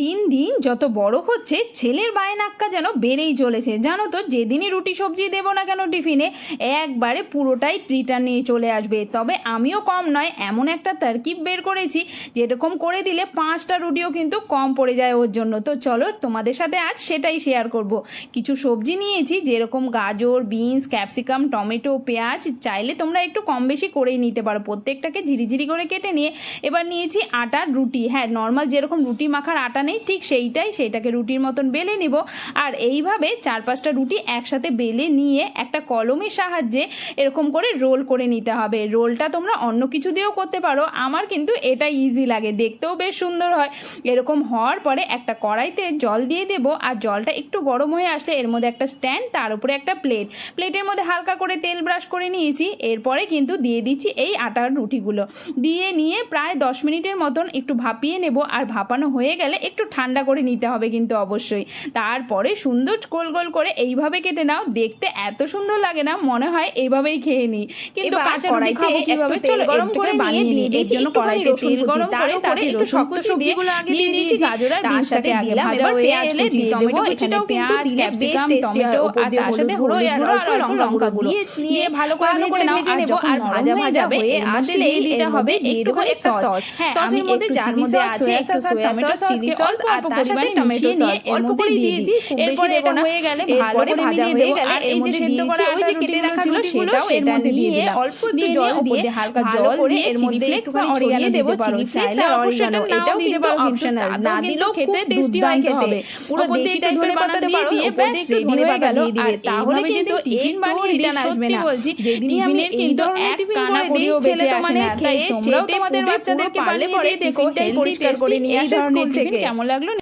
দিন দিন যত বড় হচ্ছে, ছেলের বায়নাক্কা যেন বেড়েই চলেছে। জানো তো, যেদিনই রুটি সবজি দেবো না কেন টিফিনে, একবারে পুরোটাই রিটার্ন নিয়ে চলে আসবে। তবে আমিও কম নয়, এমন একটা তারকিব বের করেছি, যেরকম করে দিলে পাঁচটা রুটিও কিন্তু কম পড়ে যায় ওর জন্য। তো চলো, তোমাদের সাথে আজ সেটাই শেয়ার করব। কিছু সবজি নিয়েছি, যেরকম গাজর বিনস ক্যাপসিকাম টমেটো পেঁয়াজ, চাইলে তোমরা একটু কম বেশি করেই নিতে পারো। প্রত্যেকটাকে ঝিরিঝিরি করে কেটে নিয়ে, এবার নিয়েছি আটার রুটি। হ্যাঁ নর্মাল যেরকম রুটি মাখার আটা নেই, ঠিক সেইটাই সেইটাকে রুটির মতন বেলে নিব। আর এইভাবে চার পাঁচটা রুটি একসাথে বেলে নিয়ে একটা কলমের সাহায্যে এরকম করে রোল করে নিতে হবে। রোলটা তোমরা অন্য কিছু দিয়েও করতে পারো। আমার কিন্তু এটা ইজি লাগে, দেখতেও বেশ সুন্দর হয়। এরকম হওয়ার পরে একটা কড়াইতে জল দিয়ে দেব আর জলটা একটু গরম হয়ে আসলে এর মধ্যে একটা স্ট্যান্ড তার উপরে একটা প্লেট প্লেটের মধ্যে হালকা করে তেল ব্রাশ করে নিয়েছি। এরপরে কিন্তু দিয়ে দিচ্ছি এই আটার রুটিগুলো। দিয়ে নিয়ে প্রায় দশ মিনিটের মতন একটু ভাপিয়ে নেব। আর ভাপানো হয়ে গেলে একটু ঠান্ডা করে নিতে হবে কিন্তু অবশ্যই। তারপরে সুন্দর গোল গোল করে এইভাবে কেটে নাও। দেখতে এত সুন্দর লাগে না মনে হয় এইভাবেই খেয়ে নিই। কিন্তু কাঁচা রুটি খাব কীভাবে চলো গরম করে বানিয়ে দিয়ে এর জন্য কড়াইতে তেল গরম করে তার একটু শক্ত সবজিগুলো আগে দিয়ে দিয়েছি। গাজর আর বিনসটাকে সাথে আগে দিলাম। ভাজা হয়ে আসলে দিয়ে দেবো এখানে পেঁয়াজ ক্যাপসিকাম টমেটো আর তার সাথে হলুদ গুঁড়ো, আর অল্প লঙ্কা গুঁড়ো দিয়ে ভালো করে ভেজে নাও। আর যখন আর ভাজা ভাজা হয়ে আসলেই দিতে হবে একটা সস হ্যাঁ আমি মধ্যে যার মধ্যে আছে soya sauce tomato sauce sauce অল্প অল্প পরিমাণে সাথে tomato মিশিয়ে নিয়ে sauce। এর অল্প করে দিয়েছি, দিই। খুব বেশি এরপরে এটা হয়ে গেলে ভালো করে ভাজা হয়ে গেলে এই যে সেদ্ধ করা ওই যে কেটে রাখা ছিল সেটাও এর মধ্যে দিয়ে দিলাম অল্প দিয়ে জল দিয়ে দিয়ে হালকা জল দিয়ে এর মধ্যে একটুখানি ছড়িয়ে দেবো চিলি ফ্লেক্স আর অবশ্যই oregano এটা নাও এটাও দিতে পারো কিন্তু না দিলেও খেতে টেস্টি হয় খেতে। পুরো ওপর দিয়ে দেশি একটু ধনে ধনে পাতা পাতা দিয়ে পারো, দিয়ে ব্যাস রেডি হয়ে গেল আর তাহলে কিন্তু কিন্তু টিফিন বানিয়ে রিটার্ন আসবে না। বলছি যেদিন আমি কিন্তু এক কানা করিও বেঁচে আসে মানে না তাই তোমরাও তোমাদের বাচ্চাদেরকে পুরো পারলে পরে দেখো টিফিনটাই পরিষ্কার করে নিয়ে এই ধরনের স্কুল টিফিন থেকে। কেমন লাগল